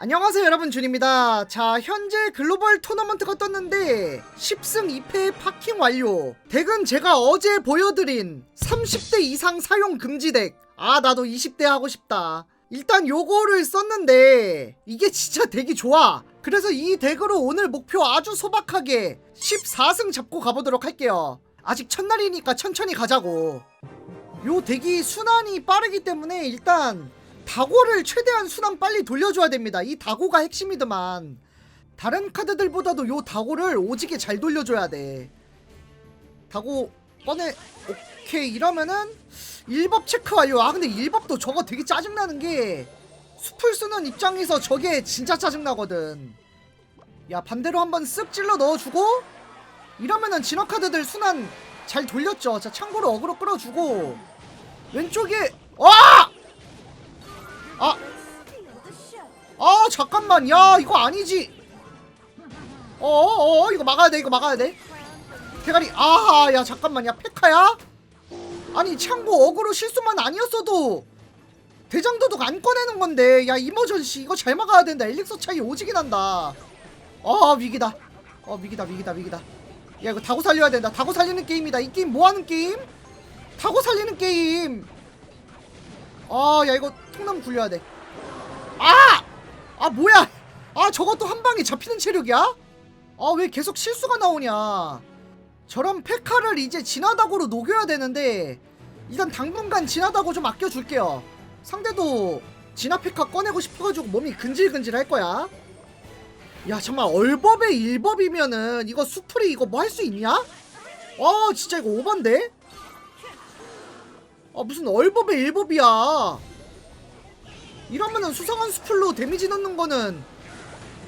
안녕하세요 여러분. 준입니다. 자 현재 글로벌 토너먼트가 떴는데 10승 2패 파킹 완료. 덱은 제가 어제 보여드린 30대 이상 사용 금지 덱아 나도 20대 하고 싶다. 일단 요거를 썼는데 이게 진짜 덱이 좋아. 그래서 이 덱으로 오늘 목표 아주 소박하게 14승 잡고 가보도록 할게요. 아직 첫날이니까 천천히 가자고. 요 덱이 순환이 빠르기 때문에 일단 다고를 최대한 순환 빨리 돌려줘야 됩니다. 이 다고가 핵심이더만. 다른 카드들보다도 요 다고를 오지게 잘 돌려줘야 돼. 다고 꺼내. 오케이 이러면은 1법 체크 완료. 아 근데 1법도 저거 되게 짜증나는 게 숲을 쓰는 입장에서 저게 진짜 짜증나거든. 야 반대로 한번 쓱 찔러 넣어주고 이러면은 진화 카드들 순환 잘 돌렸죠. 자 참고로 어그로 끌어주고 왼쪽에 와! 아! 아 잠깐만. 야 이거 아니지. 어어어 이거 막아야 돼 이거 막아야 돼. 대가리 아하 야 잠깐만. 야 페카야? 아니 참고 어그로 실수만 아니었어도 대장도둑 안 꺼내는 건데. 야 이머전시 이거 잘 막아야 된다. 엘릭서 차이 오지게 난다. 어 위기다. 어 위기다 위기다 위기다. 야 이거 다고 살려야 된다. 다고 살리는 게임이다. 이 게임 뭐하는 게임? 다고 살리는 게임 아, 야, 이거 통나무 굴려야 돼. 아! 아, 뭐야! 아, 저것도 한 방에 잡히는 체력이야? 아, 왜 계속 실수가 나오냐. 저런 페카를 이제 진하다고로 녹여야 되는데, 일단 당분간 진하다고 좀 아껴줄게요. 상대도 진화 페카 꺼내고 싶어가지고 몸이 근질근질 할 거야. 야, 정말 얼법의 일법이면은, 이거 수풀이 이거 뭐 할 수 있냐? 아, 진짜 이거 오반데? 아 무슨 얼법의 일법이야. 이러면은 수상한 수풀로 데미지 넣는 거는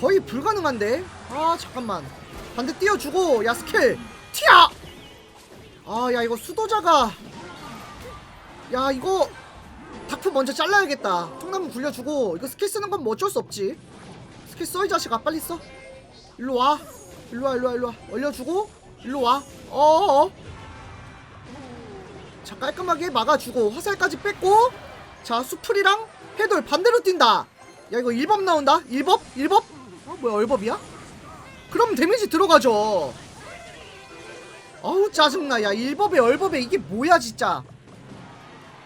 거의 불가능한데? 아 잠깐만. 반대 띄워주고 야 스킬. 튀어! 아야 이거 수도자가. 야 이거 다크 먼저 잘라야겠다. 통나무 굴려주고 이거 스킬 쓰는 건 뭐 어쩔 수 없지. 스킬 써 이 자식아. 빨리 써. 일로 와. 일로 와 일로 와 일로 와. 얼려주고 일로 와. 어어어 자 깔끔하게 막아주고 화살까지 뺐고 자 수풀이랑 해돌 반대로 뛴다. 야 이거 1법 나온다? 1법? 1법? 어 뭐야 얼법이야? 그럼 데미지 들어가죠. 어우 짜증나. 야 1법에 얼법에 이게 뭐야 진짜.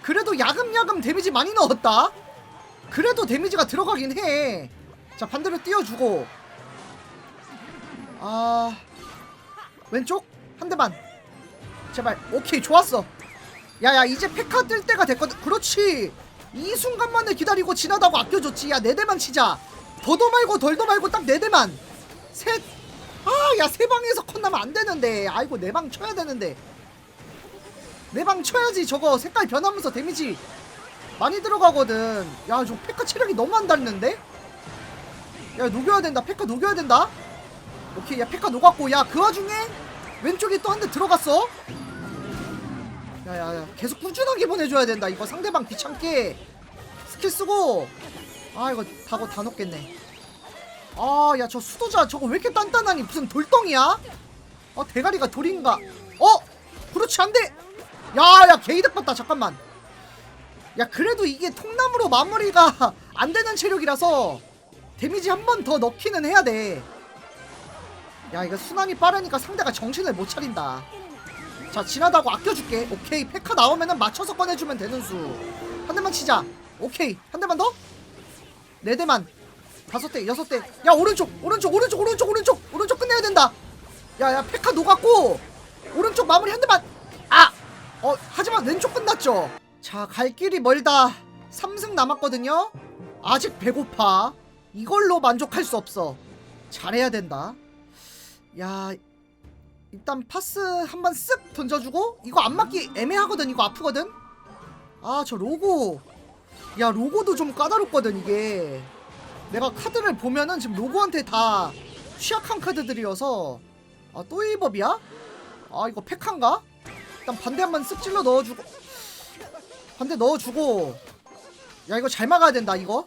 그래도 야금야금 데미지 많이 넣었다. 그래도 데미지가 들어가긴 해 자 반대로 띄워주고. 아 왼쪽? 한 대만. 제발. 오케이 좋았어 야야 이제 페카 뜰 때가 됐거든. 그렇지. 이 순간만을 기다리고 지나다고 아껴줬지. 야 네 대만 치자. 더도 말고 덜도 말고 딱 네 대만. 셋 아 야 세 방에서 컷 나면 안 되는데. 아이고 네 방 쳐야 되는데. 네 방 쳐야지. 저거 색깔 변하면서 데미지 많이 들어가거든. 야저 페카 체력이 너무 안 닳는데? 야 녹여야 된다. 페카 녹여야 된다. 오케이 야 페카 녹았고. 야 그 와중에 왼쪽에 또 한 대 들어갔어 야야야. 계속 꾸준하게 보내줘야 된다. 이거 상대방 귀찮게 스킬 쓰고. 아 이거 다고 다 넣겠네. 아 야 저 수도자 저거 왜 이렇게 단단하니? 무슨 돌덩이야? 어 대가리가 돌인가? 어? 그렇지 안돼! 야야 게이득 봤다. 잠깐만. 야 그래도 이게 통나무로 마무리가 안 되는 체력이라서 데미지 한 번 더 넣기는 해야 돼야 이거 순환이 빠르니까 상대가 정신을 못 차린다 자 지나다고 아껴줄게. 오케이. 페카 나오면은 맞춰서 꺼내주면 되는 수. 한 대만 치자. 오케이. 한 대만 더? 네 대만. 다섯 대 여섯 대야 오른쪽 오른쪽 오른쪽 오른쪽 오른쪽. 오른쪽 끝내야 된다. 야야 페카 녹았고. 오른쪽 마무리 한 대만. 아 어 하지만 왼쪽 끝났죠? 자 갈 길이 멀다. 3승 남았거든요? 아직 배고파. 이걸로 만족할 수 없어. 잘해야 된다. 야 일단 파스 한번 쓱 던져주고 이거 안 맞기 애매하거든 이거 아프거든? 아 저 로고. 야 로고도 좀 까다롭거든 이게. 내가 카드를 보면은 지금 로고한테 다 취약한 카드들이어서. 아 또 1법이야? 아 이거 페카인가? 일단 반대 한번 쓱 찔러 넣어주고. 반대 넣어주고. 야 이거 잘 막아야 된다 이거.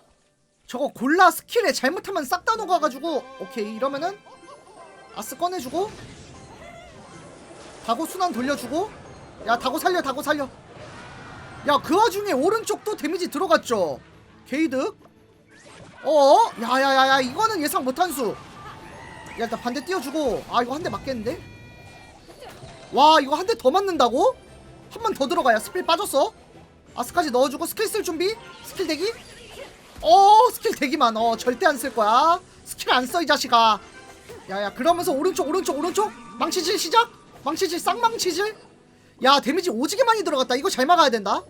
저거 골라 스킬에 잘못하면 싹 다 녹아가지고. 오케이 이러면은 아스 꺼내주고 다고 순환 돌려주고 야 다고 살려 다고 살려 야 그 와중에 오른쪽도 데미지 들어갔죠 게이득 어? 야야야야 이거는 예상 못한 수. 야 일단 반대 띄워주고 아 이거 한 대 맞겠는데? 와 이거 한 대 더 맞는다고? 한 번 더 들어가야 스킬 빠졌어. 아스까지 넣어주고 스킬 쓸 준비. 스킬 대기. 어 스킬 대기만 어 절대 안 쓸 거야. 스킬 안 써 이 자식아. 야야 그러면서 오른쪽 오른쪽 오른쪽 망치질 시작. 망치질 쌍망치질. 야 데미지 오지게 많이 들어갔다. 이거 잘 막아야 된다.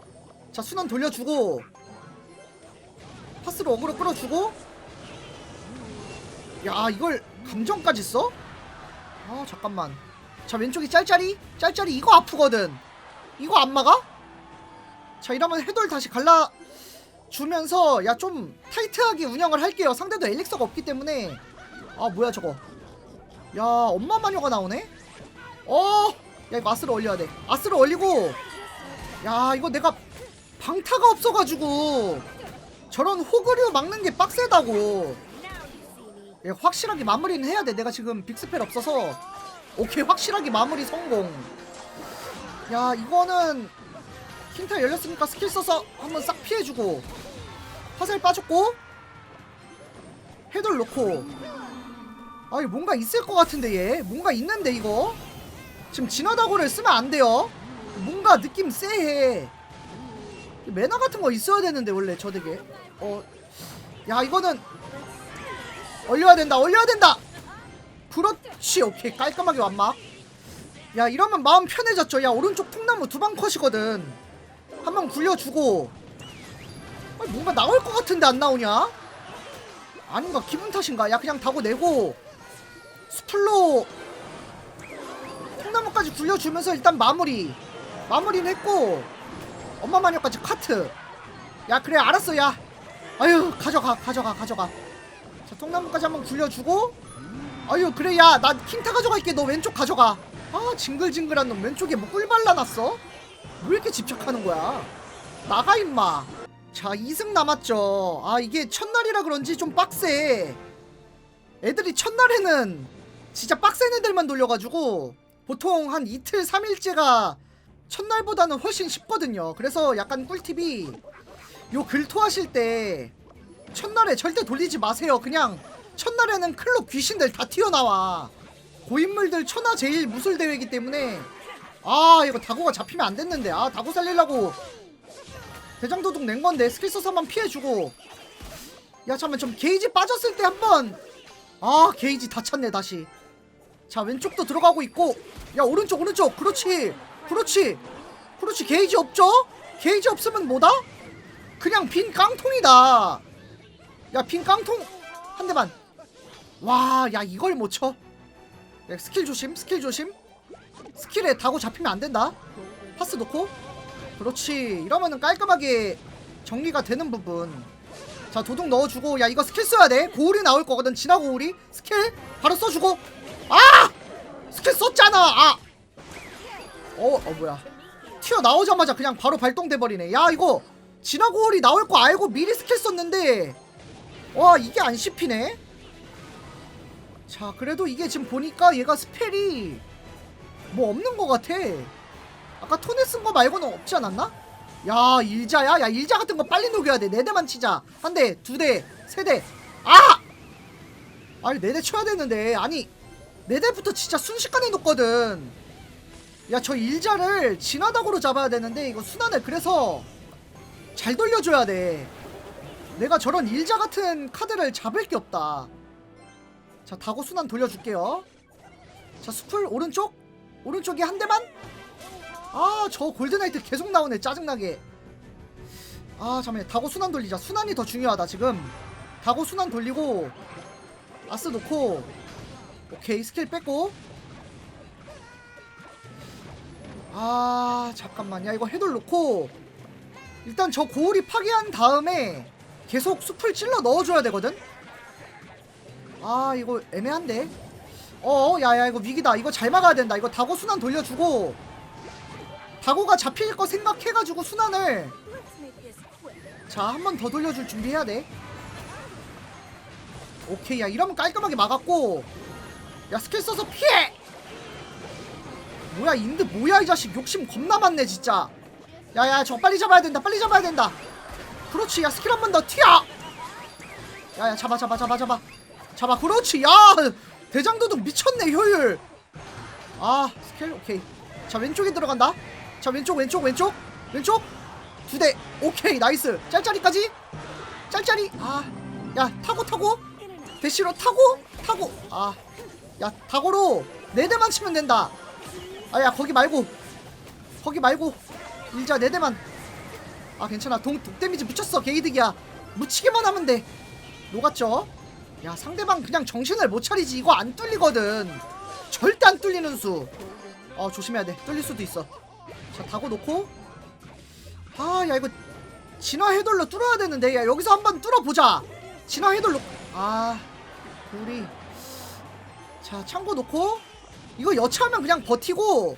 자 순환 돌려주고 파스로 어그로 끌어주고 야 이걸 감정까지 써? 아 잠깐만 자 왼쪽이 짤짤이 짤짤이 이거 아프거든 이거 안 막아? 자 이러면 해돌 다시 갈라 주면서 야 좀 타이트하게 운영을 할게요 상대도 엘릭서가 없기 때문에 아 뭐야 저거 야 엄마 마녀가 나오네 어야 이거 아스를 올려야 돼. 아스를 올리고. 야 이거 내가 방타가 없어가지고 저런 호그류 막는 게 빡세다고. 예, 확실하게 마무리는 해야 돼. 내가 지금 빅스펠 없어서. 오케이 확실하게 마무리 성공. 야 이거는 힌트 열렸으니까 스킬 써서 한번 싹 피해주고. 화살 빠졌고. 헤돌 놓고. 아이 뭔가 있을 것 같은데 얘. 뭔가 있는데 이거 지금 진화다고를 쓰면 안 돼요. 뭔가 느낌 쎄해. 매나 같은 거 있어야 되는데 원래 저 덱에 어야 이거는 얼려야 된다 얼려야 된다! 그렇지 오케이. 깔끔하게 완막 야 이러면 마음 편해졌죠. 야 오른쪽 통나무 두 방 컷이거든. 한방 굴려주고. 아니, 뭔가 나올 것 같은데 안 나오냐? 아닌가? 기분 탓인가? 야 그냥 다고 내고. 스플로 통나무까지 굴려주면서 일단 마무리. 마무리는 했고 엄마 마녀까지 카트. 야 그래 알았어 야. 아유 가져가 가져가 가져가. 자 통나무까지 한번 굴려주고. 아유 그래 야나 킹타 가져갈게. 너 왼쪽 가져가. 아 징글징글한 놈 왼쪽에 뭐 꿀 발라놨어? 왜 이렇게 집착하는 거야? 나가 임마. 자 2승 남았죠. 아 이게 첫날이라 그런지 좀 빡세. 애들이 첫날에는 진짜 빡센 애들만 돌려가지고 보통 한 이틀 3일째가 첫날보다는 훨씬 쉽거든요. 그래서 약간 꿀팁이 요 글토 하실 때 첫날에 절대 돌리지 마세요. 그냥 첫날에는 클럽 귀신들 다 튀어나와. 고인물들 천하 제일 무술 대회이기 때문에 아 이거 다고가 잡히면 안 됐는데. 아 다고 살리려고 대장도둑 낸 건데 스킬 써서 한번 피해주고. 야 잠깐만 좀 게이지 빠졌을 때 한번. 아 게이지 다 찼네 다시 자 왼쪽도 들어가고 있고. 야 오른쪽 오른쪽. 그렇지. 그렇지. 그렇지. 게이지 없죠? 게이지 없으면 뭐다? 그냥 빈 깡통이다. 야 빈 깡통 한 대만. 와 야 이걸 못 쳐. 야, 스킬 조심 스킬 조심. 스킬에 다고 잡히면 안 된다. 파스 놓고. 그렇지. 이러면은 깔끔하게 정리가 되는 부분. 자 도둑 넣어주고. 야 이거 스킬 써야 돼. 고울이 나올 거거든. 진화 고울이 스킬 바로 써주고 아! 스킬 썼잖아! 아! 어, 어 뭐야. 튀어 나오자마자 그냥 바로 발동돼 버리네. 야 이거 진화 고울이 나올 거 알고 미리 스킬 썼는데. 와 이게 안 씹히네? 자 그래도 이게 지금 보니까 얘가 스펠이 뭐 없는 것 같아. 아까 톤에 쓴 거 말고는 없지 않았나? 야 일자야? 야 일자 같은 거 빨리 녹여야 돼. 네 대만 치자. 한 대, 두 대, 세 대. 아! 아니 네 대 쳐야 되는데. 아니 네 대부터 진짜 순식간에 녹거든. 야 저 일자를 진화닥으로 잡아야 되는데 이거 순환을 그래서 잘 돌려줘야 돼. 내가 저런 일자 같은 카드를 잡을 게 없다. 자 다고 순환 돌려줄게요. 자 수풀 오른쪽? 오른쪽에 한 대만? 아 저 골드나이트 계속 나오네 짜증나게. 아 잠깐만 다고 순환 돌리자. 순환이 더 중요하다 지금. 다고 순환 돌리고 아스 놓고 오케이 스킬 뺐고. 아 잠깐만. 야 이거 해돌 놓고 일단 저 고울이 파괴한 다음에 계속 숲을 찔러 넣어줘야 되거든? 아 이거 애매한데. 어 야야 이거 위기다. 이거 잘 막아야 된다. 이거 다고 순환 돌려주고 다고가 잡힐 거 생각해가지고 순환을 자 한 번 더 돌려줄 준비해야 돼. 오케이 야 이러면 깔끔하게 막았고 야 스킬 써서 피해! 뭐야 인드 뭐야 이 자식. 욕심 겁나 많네 진짜. 야야 저 빨리 잡아야 된다 빨리 잡아야 된다. 그렇지 야 스킬 한 번 더 튀어! 야야 잡아 잡아 잡아 잡아. 잡아 그렇지. 야 대장도둑 미쳤네 효율. 아 스킬 오케이. 자 왼쪽에 들어간다. 자 왼쪽 왼쪽 왼쪽. 왼쪽. 두 대. 오케이 나이스. 짤짤이까지? 짤짤이? 아야 타고 타고. 대시로 타고 타고. 아 야 타고로 네 대만 치면 된다. 아 야 거기 말고. 거기 말고. 일자 네 대만. 아 괜찮아. 동 독데미지 묻혔어. 게이득이야. 묻히기만 하면 돼. 녹았죠? 야 상대방 그냥 정신을 못 차리지. 이거 안 뚫리거든. 절대 안 뚫리는 수 어 조심해야 돼. 뚫릴 수도 있어. 자 다고 놓고. 아 야 이거 진화 해돌로 뚫어야 되는데. 야 여기서 한번 뚫어보자. 진화 해돌로. 아 우리 자 창고 놓고 이거 여차하면 그냥 버티고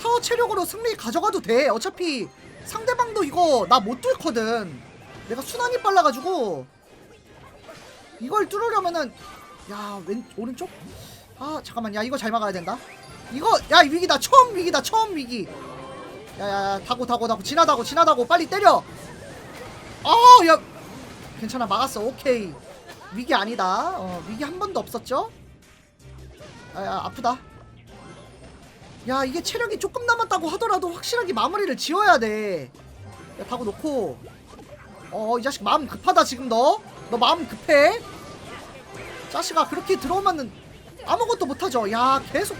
타워 체력으로 승리 가져가도 돼. 어차피 상대방도 이거 나 못 뚫거든. 내가 순환이 빨라가지고 이걸 뚫으려면은 야 왼 오른쪽? 아 잠깐만. 야 이거 잘 막아야 된다. 이거 야 위기다 처음 위기다 처음 위기. 야야야 다고 다고 다고. 지나다고 지나다고. 빨리 때려. 아야. 괜찮아. 막았어. 오케이. 위기 아니다. 어 위기 한 번도 없었죠 야야 아프다. 야 이게 체력이 조금 남았다고 하더라도 확실하게 마무리를 지어야 돼야 다고 놓고. 어 이 자식 마음 급하다 지금 너. 너 마음 급해? 자식아 그렇게 들어오면은 아무것도 못하죠. 야 계속.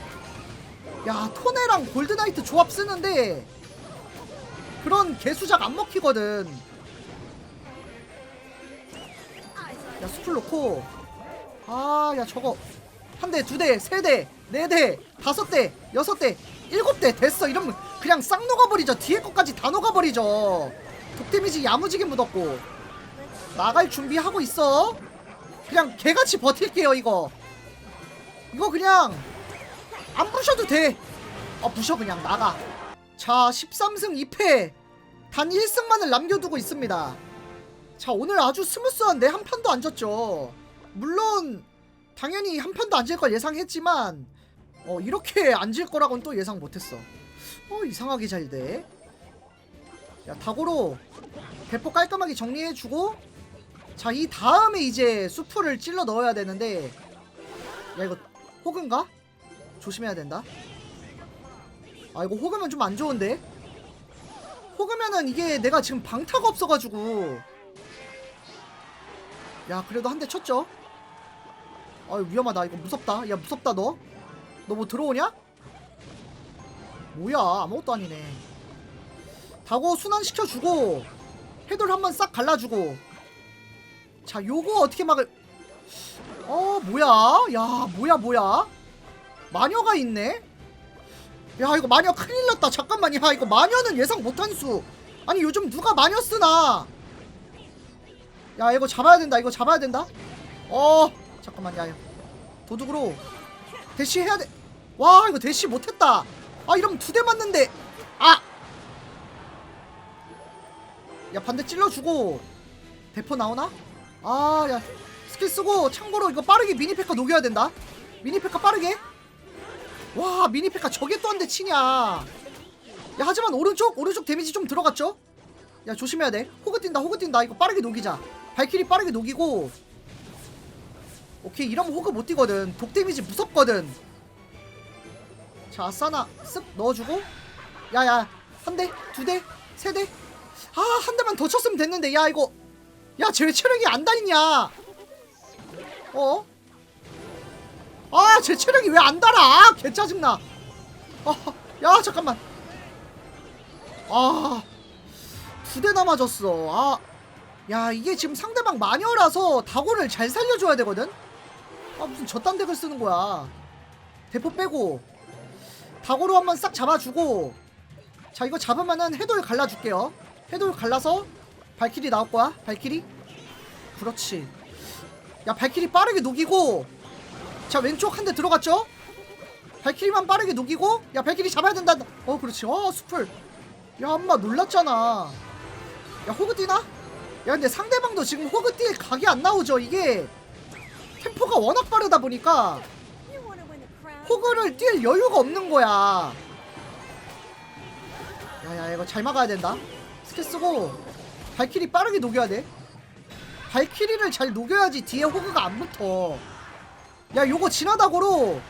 야 토네랑 골드나이트 조합 쓰는데 그런 개수작 안 먹히거든. 야 수풀 놓고. 아 야 저거 한 대, 두 대, 세 대, 네 대, 다섯 대, 여섯 대, 일곱 대 됐어 이러면 그냥 싹 녹아버리죠 뒤에 것까지 다 녹아버리죠 독데미지 야무지게 묻었고 나갈 준비하고 있어 그냥 개같이 버틸게요 이거 이거 그냥 안 부셔도 돼. 어 부셔 그냥 나가. 자 13승 2패 단 1승만을 남겨두고 있습니다. 자 오늘 아주 스무스한데 한 판도 안 졌죠. 물론 당연히 한 판도 안 질 걸 예상했지만 어 이렇게 안 질 거라고는 또 예상 못했어. 어 이상하게 잘 돼. 야 다고로 대포 깔끔하게 정리해주고 자 이 다음에 이제 수프를 찔러 넣어야 되는데 야 이거 호근가? 조심해야 된다. 아 이거 호그면 좀 안 좋은데. 호그면은 이게 내가 지금 방타가 없어가지고. 야 그래도 한 대 쳤죠. 아 위험하다. 이거 무섭다. 야 무섭다 너. 너 뭐 들어오냐? 뭐야 아무것도 아니네. 다고 순환시켜주고 해돌 한번 싹 갈라주고. 자 요거 어떻게 막을? 어 뭐야? 야 뭐야 뭐야? 마녀가 있네? 야 이거 마녀 큰일 났다 잠깐만 야 이거 마녀는 예상 못한 수 아니 요즘 누가 마녀 쓰나 야 이거 잡아야 된다 이거 잡아야 된다 어 잠깐만 야 야. 도둑으로 대시 해야 돼 와 이거 대시 못했다. 아 이러면 두 대 맞는데. 아! 야 반대 찔러주고 대포 나오나? 아 야 스킬 쓰고 참고로 이거 빠르게 미니페카 녹여야 된다. 미니페카 빠르게? 와 미니페카 저게 또 한 대 치냐. 야 하지만 오른쪽 오른쪽 데미지 좀 들어갔죠? 야 조심해야 돼. 호그 뛴다 호그 뛴다. 이거 빠르게 녹이자. 발키리 빠르게 녹이고 오케이 이러면 호그 못 뛰거든 독 데미지 무섭거든 자 아싸나 쓱 넣어주고 야야 한 대 두 대 세 대 아 한 대만 더 쳤으면 됐는데 야 이거 야쟤왜 체력이 안 다니냐 어? 아, 제 체력이 왜 안 달아? 아, 개 짜증나. 아, 야, 잠깐만. 아, 두 대 남아졌어. 아, 야, 이게 지금 상대방 마녀라서 다고를 잘 살려줘야 되거든? 아, 무슨 저딴 덱을 쓰는 거야. 대포 빼고, 다고로 한번 싹 잡아주고, 자, 이거 잡으면은 해돌 갈라줄게요. 해돌 갈라서, 발키리 나올 거야, 발키리. 그렇지. 야, 발키리 빠르게 녹이고, 자 왼쪽 한 대 들어갔죠? 발키리만 빠르게 녹이고 야 발키리 잡아야 된다 어 그렇지 어 수풀 야 엄마 놀랐잖아 야 호그 뛰나? 야 근데 상대방도 지금 호그 뛸 각이 안 나오죠 이게 템포가 워낙 빠르다 보니까 호그를 뛸 여유가 없는 거야. 야야 이거 잘 막아야 된다. 스킬 쓰고 발키리 빠르게 녹여야 돼. 발키리를 잘 녹여야지 뒤에 호그가 안 붙어. 야 요거 진화다고로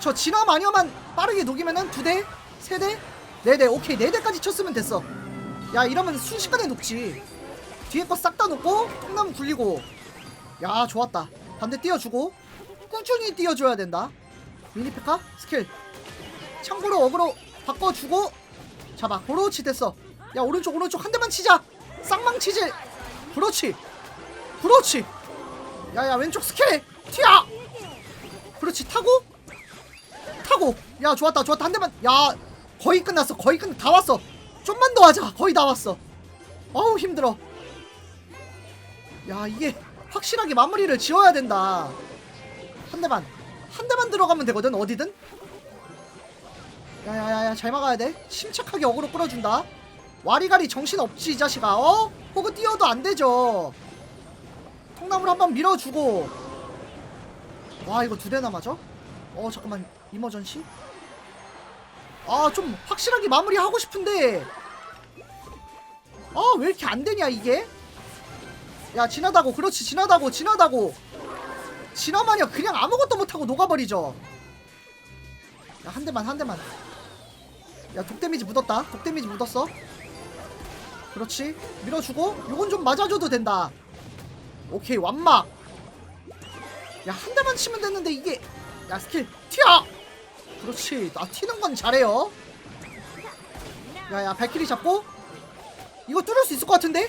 저 진화 마녀만 빠르게 녹이면은 두 대? 세 대? 네대 오케이 네 대까지 쳤으면 됐어. 야 이러면 순식간에 녹지. 뒤에 거 싹 다 녹고 통나무 굴리고 야 좋았다. 반대 띄워주고 꾸준히 띄워줘야 된다. 미니페카 스킬. 참고로 어그로 바꿔주고 잡아. 그렇지 됐어. 야 오른쪽 오른쪽 한 대만 치자. 쌍망치질. 그렇지. 그렇지. 야야 왼쪽 스킬. 튀어! 그렇지 타고. 타고. 야 좋았다 좋았다. 한 대만. 야 거의 끝났어. 거의 끝 다 왔어. 좀만 더 하자. 거의 다 왔어. 어우 힘들어. 야 이게 확실하게 마무리를 지어야 된다. 한 대만. 한 대만 들어가면 되거든 어디든. 야야야야 잘 막아야 돼. 침착하게 어그로 끌어준다. 와리가리 정신없지 이 자식아. 어? 호그 뛰어도 안 되죠. 통나무를 한번 밀어주고. 와 이거 두 대나 맞아? 어 잠깐만. 이머전시? 아 좀 확실하게 마무리하고 싶은데. 아 왜 이렇게 안 되냐 이게 야 지나다고. 그렇지 지나다고 지나다고. 지나마냐 그냥 아무것도 못하고 녹아버리죠. 야 한 대만 한 대만. 야 독데미지 묻었다. 독데미지 묻었어. 그렇지. 밀어주고 요건 좀 맞아줘도 된다. 오케이 완막 야 한 대만 치면 됐는데 이게 야 스킬 튀어! 그렇지. 나 튀는 건 잘해요. 야야 발키리 잡고. 이거 뚫을 수 있을 것 같은데?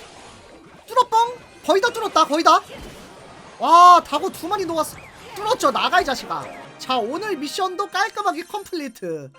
뚫어 뻥 거의 다 뚫었다 거의 다와 다고 두 마리 녹았어 뚫었죠 나가 이 자식아. 자 오늘 미션도 깔끔하게 컴플리트